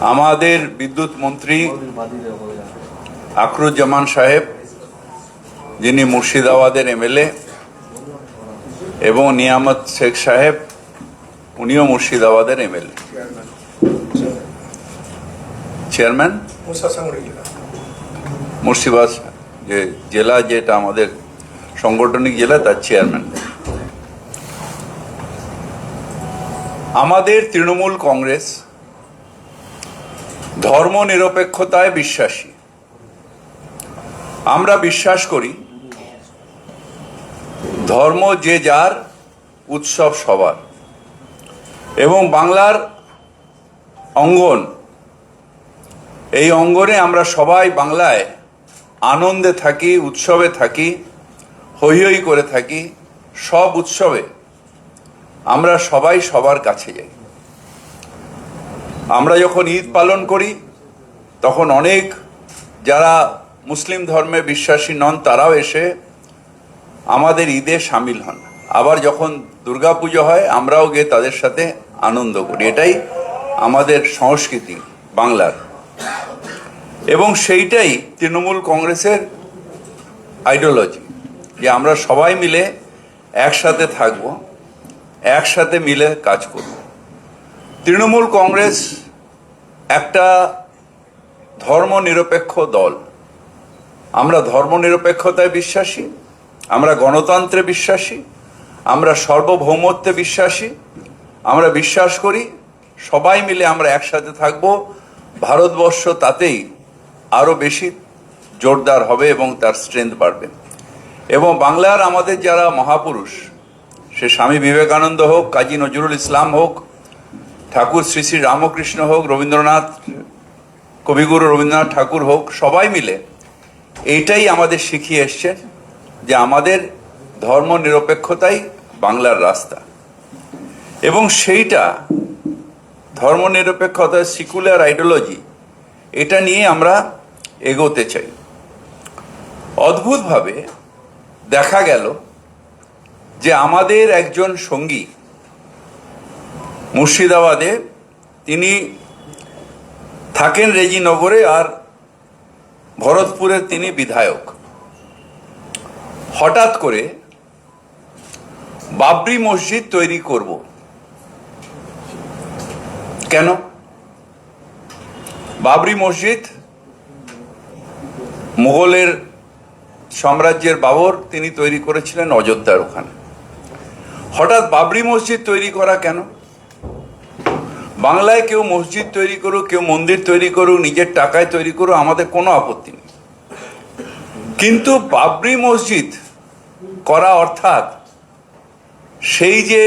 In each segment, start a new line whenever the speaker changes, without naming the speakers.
আমাদের বিদ্যুৎ মন্ত্রী আখরুজ্জামান সাহেব, যিনি মুর্শিদাবাদের এমএলএ, এবং নিয়ামত শেখ সাহেব, উনিও মুর্শিদাবাদের এমএলএ। চেয়ারম্যান? মুর্শিদাবাদ যে জেলা যেটা আমাদের সাংগঠনিক জেলা, তার চেয়ারম্যান। আমাদের তৃণমূল কংগ্রেস ধর্ম নিরপেক্ষতায় বিশ্বাসী। আমরা বিশ্বাস করি, ধর্ম যে যার উৎসব সবার। এবং বাংলার অঙ্গন, এই অঙ্গনে আমরা সবাই বাংলায় আনন্দে থাকি, উৎসবে থাকি হৈ হৈ করে থাকি, সব উৎসবে আমরা সবাই সবার কাছে যাই। আমরা যখন ঈদ পালন করি, তখন অনেক যারা মুসলিম ধর্মে বিশ্বাসী নন, তারাও এসে আমাদের ঈদে সামিল হন। আবার যখন দুর্গাপুজো হয়, আমরাও গিয়ে তাদের সাথে আনন্দ করি। এটাই আমাদের সংস্কৃতি বাংলার। এবং সেইটাই তৃণমূল কংগ্রেসের আইডিওলজি, যে আমরা সবাই মিলে একসাথে থাকব, একসাথে মিলে কাজ করব। তৃণমূল কংগ্রেস একটা ধর্মনিরপেক্ষ দল। আমরা ধর্মনিরপেক্ষতায় বিশ্বাসী, আমরা গণতন্ত্রে বিশ্বাসী, আমরা সার্বভৌমত্বে বিশ্বাসী, আমরা বিশ্বাস করি, সবাই মিলে আমরা একসাথে থাকব। ভারতবর্ষ তাতেই আরও বেশি জোরদার হবে এবং তার স্ট্রেংথ বাড়বে। এবং বাংলার আমাদের যারা মহাপুরুষ, সে স্বামী বিবেকানন্দ হোক, কাজী নজরুল ইসলাম হোক ঠাকুর শ্রী শ্রী রামকৃষ্ণ হোক, রবীন্দ্রনাথ কবিগুরু রবীন্দ্রনাথ ঠাকুর হোক, সবাই মিলে এইটাই আমাদের শিখিয়ে এসছেন যে আমাদের ধর্ম নিরপেক্ষতাই বাংলার রাস্তা। এবং সেইটা ধর্ম নিরপেক্ষতা সিকুলার আইডিওলজি এটা নিয়ে আমরা এগোতে চাই। অদ্ভুতভাবে দেখা গেল যে আমাদের একজন সঙ্গী মুর্শিদাবাদে তিনি থাকেন রেজিনগরে আর ভরতপুরের তিনি বিধায়ক। হঠাৎ করে বাবরি মসজিদ তৈরি করব। কেন? বাবরি মসজিদ মুঘলের সাম্রাজ্যের বাবর তিনি তৈরি করেছিলেন অযোধ্যার ওখানে। হঠাৎ বাবরি মসজিদ তৈরি করা কেন? বাংলায় কেউ মসজিদ তৈরি করুক, কেউ মন্দির তৈরি করুক, নিজের টাকায় তৈরি করুক, আমাদের কোনো আপত্তি নেই। কিন্তু বাবরি মসজিদ করা অর্থাৎ সেই যে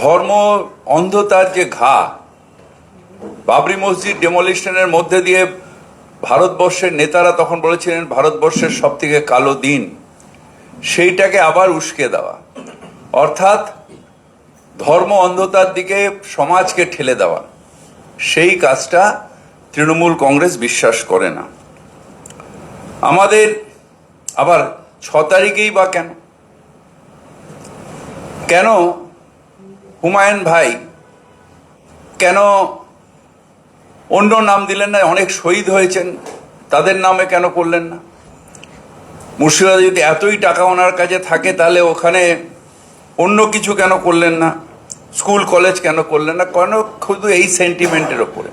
ধর্ম অন্ধতার যে ঘা, বাবরি মসজিদ ডেমোলিশনের মধ্যে দিয়ে ভারতবর্ষের নেতারা তখন বলেছিলেন, ভারতবর্ষের সব থেকে কালো দিন, সেইটাকে আবার উস্কে দেওয়া। অর্থাৎ ধর্ম অন্ধতার দিকে সমাজকে ঠেলে দেওয়া, সেই কাজটা তৃণমূল কংগ্রেস বিশ্বাস করে না। আমাদের আবার ছ তারিখেই বা কেন? কেন হুমায়ুন ভাই কেন অন্য নাম দিলেন না? অনেক শহীদ হয়েছেন, তাদের নামে কেন করলেন না? মুর্শিদাবাদে যদি এতই টাকা ওনার কাছে থাকে, তাহলে ওখানে অন্য কিছু কেন করলেন না? স্কুল, কলেজ কেন করলেন না? কেন শুধু এই সেন্টিমেন্টের ওপরে?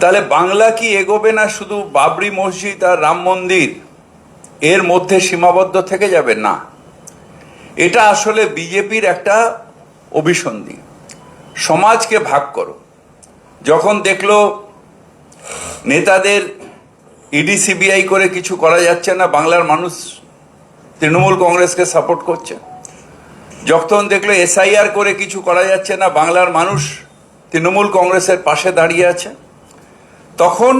তাহলে বাংলা কি এগোবে না শুধু বাবরি মসজিদ আর রাম মন্দির? এর মধ্যে সীমাবদ্ধ থেকে যাবে? না। এটা আসলে বিজেপির একটা অভিসন্ধি। সমাজকে ভাগ করো। যখন দেখল নেতাদের ইডি, সিবিআই করে কিছু করা যাচ্ছে না, বাংলার মানুষ তৃণমূল কংগ্রেসকে সাপোর্ট করছে যখন দেখল এসআইআর করে কিছু করা যাচ্ছে না, বাংলার মানুষ তৃণমূল কংগ্রেসের পাশে দাঁড়িয়ে আছে, তখন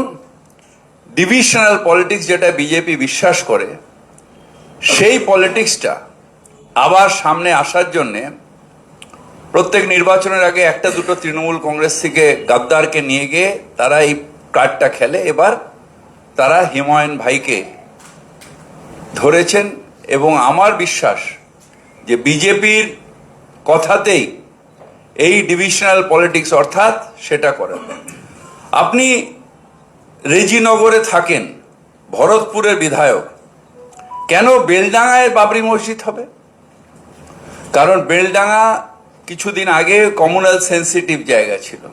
ডিভিশনাল পলিটিক্স যেটা বিজেপি বিশ্বাস করে, সেই পলিটিক্সটা আবার সামনে আসার জন্যে প্রত্যেক নির্বাচনের আগে একটা দুটো তৃণমূল কংগ্রেস থেকে গাদ্দারকে নিয়ে গিয়ে তারা এই কার্ডটা খেলে। এবার তারা হিমায়ন ভাইকে ধরেছেন এবং আমার বিশ্বাস যে বিজেপির কথাতেই এই ডিভিশনাল পলিটিক্স অর্থাৎ সেটা করেন। আপনি রেজিনগরে থাকেন, ভরতপুরের বিধায়ক, কেন বেলডাঙায় বাবরি মসজিদ হবে? কারণ বেলডাঙা কিছুদিন আগে কমিউনাল সেন্সিটিভ জায়গা ছিল।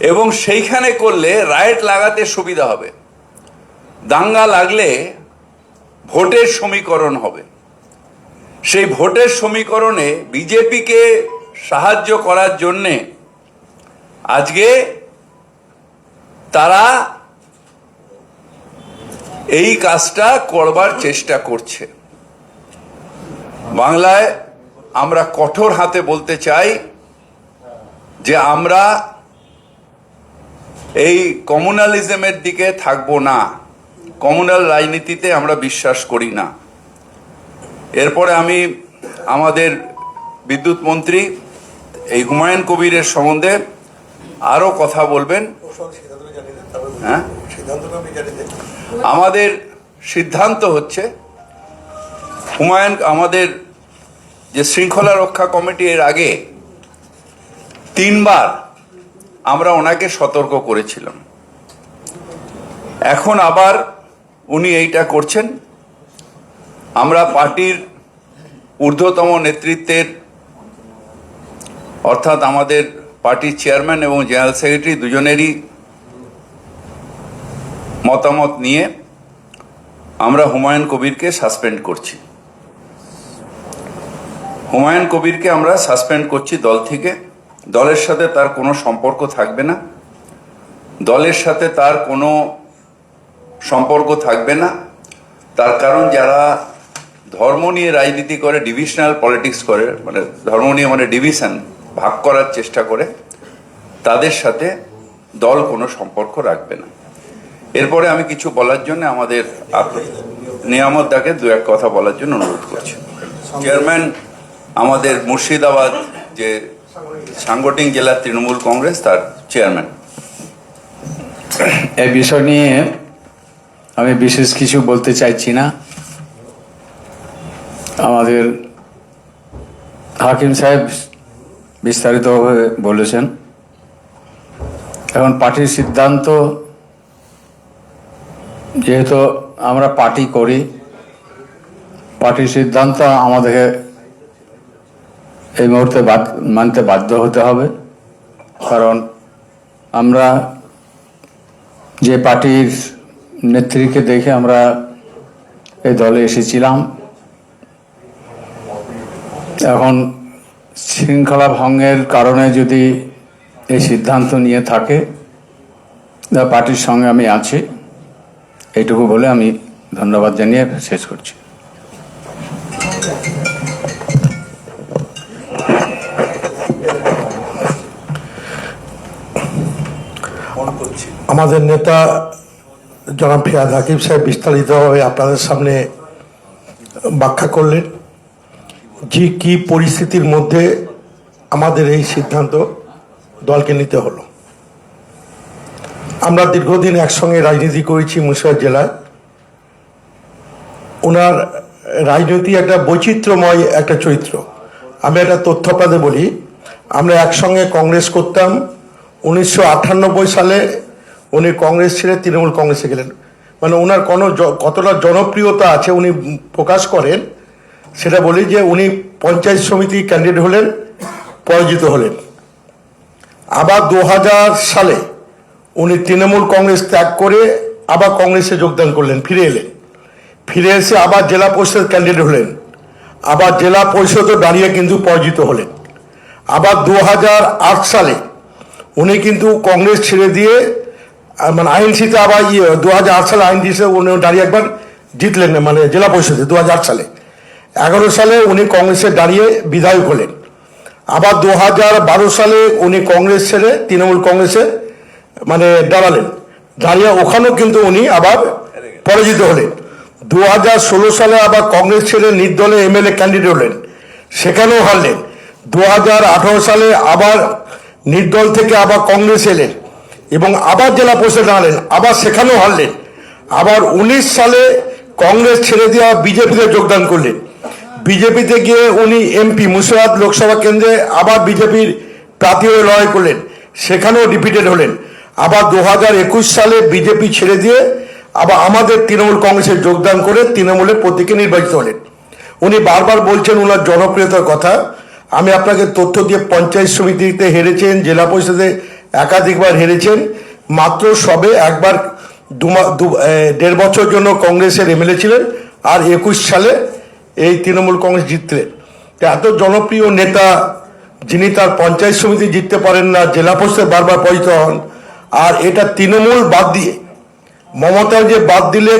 এবং সেইখানে করলে রাইট লাগাতে সুবিধা হবে। দাঙ্গা লাগলে ভোটের সমীকরণ হবে। সেই ভোটের সমীকরণে বিজেপিকে সাহায্য করার জন্যে আজকে তারা এই কাজটা করবার চেষ্টা করছে। বাংলায় আমরা কঠোর হাতে বলতে চাই যে আমরা এই কমিউনালিজমের দিকে থাকব না। কমিউনাল রাজনীতিতে আমরা বিশ্বাস করি না। এরপরে আমি আমাদের বিদ্যুৎ মন্ত্রী এই হুমায়ুন কবিরের সম্বন্ধে আরও কথা বলবেন। হ্যাঁ? আমাদের সিদ্ধান্ত হচ্ছে, হুমায়ুন, আমাদের যে শৃঙ্খলা রক্ষা কমিটি এর আগে তিনবার আমরা ওনাকে সতর্ক করেছিলাম। এখন আবার উনি এইটা করছেন। আমরা পার্টির ঊর্ধ্বতম নেতৃত্বের, অর্থাৎ আমাদের পার্টির চেয়ারম্যান এবং জেনারেল সেক্রেটারি দুজনেরই মতামত নিয়ে আমরা হুমায়ুন কবিরকে সাসপেন্ড করছি। হুমায়ুন কবিরকে আমরা সাসপেন্ড করছি দল থেকে। দলের সাথে তার কোনো সম্পর্ক থাকবে না। দলের সাথে তার কোনো সম্পর্ক থাকবে না। তার কারণ যারা ধর্ম নিয়ে রাজনীতি করে ডিভিশনাল পলিটিক্স করে মানে ধর্ম নিয়ে মানে ডিভিশন ভাগ করার চেষ্টা করে, তাদের সাথে দল কোনো সম্পর্ক রাখবে না। এরপরে আমি কিছু বলার জন্য আমাদের নিয়ামত দাকে দু এক কথা বলার জন্য অনুরোধ করছি। চেয়ারম্যান আমাদের মুর্শিদাবাদ যে সাংগঠনিক জেলা তৃণমূল কংগ্রেস, তার চেয়ারম্যান।
এই বিষয় নিয়ে আমি বিশেষ কিছু বলতে চাইছি না। আমাদের হাকিম সাহেব বিস্তারিতভাবে বলেছেন। এখন পার্টির সিদ্ধান্ত, যেহেতু আমরা পার্টি করি, পার্টির সিদ্ধান্ত আমাদেরকে এই মুহূর্তে মানতে বাধ্য হতে হবে। কারণ আমরা যে পার্টির নেত্রীকে দেখে আমরা এই দলে এসেছিলাম এখন শৃঙ্খলা ভঙ্গের কারণে যদি এই সিদ্ধান্ত নিয়ে থাকে পার্টির সঙ্গে আমি আছি, এইটুকু বলে আমি ধন্যবাদ জানিয়ে শেষ করছি।
আমাদের নেতা জনাব ফিয়াদ হাকিম সাহেব বিস্তারিতভাবে আপনাদের সামনে ব্যাখ্যা করলেন। যে কি পরিস্থিতির মধ্যে আমাদের এই সিদ্ধান্ত দলকে নিতে হলো? আমরা দীর্ঘদিন একসঙ্গে রাজনীতি করেছি মুর্শিদাবাদ জেলায়। ওনার রাজনীতি একটা বৈচিত্র্যময় একটা চরিত্র। আমি একটা তথ্য বলি, আমরা একসঙ্গে কংগ্রেস করতাম। উনিশশো আটানব্বই সালে উনি কংগ্রেস ছেড়ে তৃণমূল কংগ্রেসে গেলেন। মানে ওনার কোনো কতটা জনপ্রিয়তা আছে উনি প্রকাশ করেন সেটা বলি যে উনি পঞ্চায়েত সমিতি ক্যান্ডিডেট হলেন, পরাজিত হলেন। আবার দু হাজার সালে উনি তৃণমূল কংগ্রেস ত্যাগ করে আবার কংগ্রেসে যোগদান করলেন, ফিরে এলেন। ফিরে এসে আবার জেলা পরিষদ ক্যান্ডিডেট হলেন। আবার জেলা পরিষদও দাঁড়িয়ে কিন্তু পরাজিত হলেন। আবার দু হাজার আট সালে উনি কিন্তু কংগ্রেস ছেড়ে দিয়ে মানে আইনসিতে আবার ইয়ে দু হাজার আট সালে আইনসিতে উনি দাঁড়িয়ে একবার জিতলেন মানে জেলা পরিষদে দু হাজার আট সালে। এগারো সালে উনি কংগ্রেসে দাঁড়িয়ে বিধায়ক হলেন। আবার দু হাজার বারো সালে উনি কংগ্রেস ছেড়ে তৃণমূল কংগ্রেসে মানে দাঁড়ালেন। দাঁড়িয়ে ওখানেও কিন্তু উনি আবার পরাজিত হলেন। দু হাজার ষোলো সালে আবার কংগ্রেস ছেড়ে নির্দলে এমএলএ ক্যান্ডিডেট হলেন। সেখানেও হারলেন। দু হাজার আঠারো সালে আবার নির্দল থেকে আবার কংগ্রেস এলেন এবং আবার জেলা পরিষদে দাঁড়ালেন, আবার সেখানেও হারলেন। আবার উনিশ সালে কংগ্রেস ছেড়ে দিয়ে বিজেপিতে যোগদান করলেন। বিজেপিতে গিয়ে উনি এমপি মুর্শিদাবাদ লোকসভা কেন্দ্রে আবার বিজেপির প্রার্থী হয়ে লড়াই করলেন। সেখানেও রিপিটেড হলেন। আবার দু হাজার একুশ সালে বিজেপি ছেড়ে দিয়ে আবার আমাদের তৃণমূল কংগ্রেসে যোগদান করে তৃণমূলের প্রতীকে নির্বাচিত হলেন। উনি বারবার বলছেন ওনার জনপ্রিয়তার কথা। আমি আপনাকে তথ্য দিয়ে পঞ্চায়েত সমিতিতে হেরেছেন, জেলা পরিষদে একাধিকবার হেরেছেন। মাত্র সবে একবার দু- দেড় বছর জন্য কংগ্রেসের এমএলএ ছিলেন। আর একুশ সালে এই তৃণমূল কংগ্রেস জিতলে। এত জনপ্রিয় নেতা যিনি তার পঞ্চায়েত সমিতি জিততে পারেন না, জেলা পরিষদে বারবার পরিচিত হন, আর এটা তৃণমূল বাদ দিয়ে মমতা যে বাদ দিলে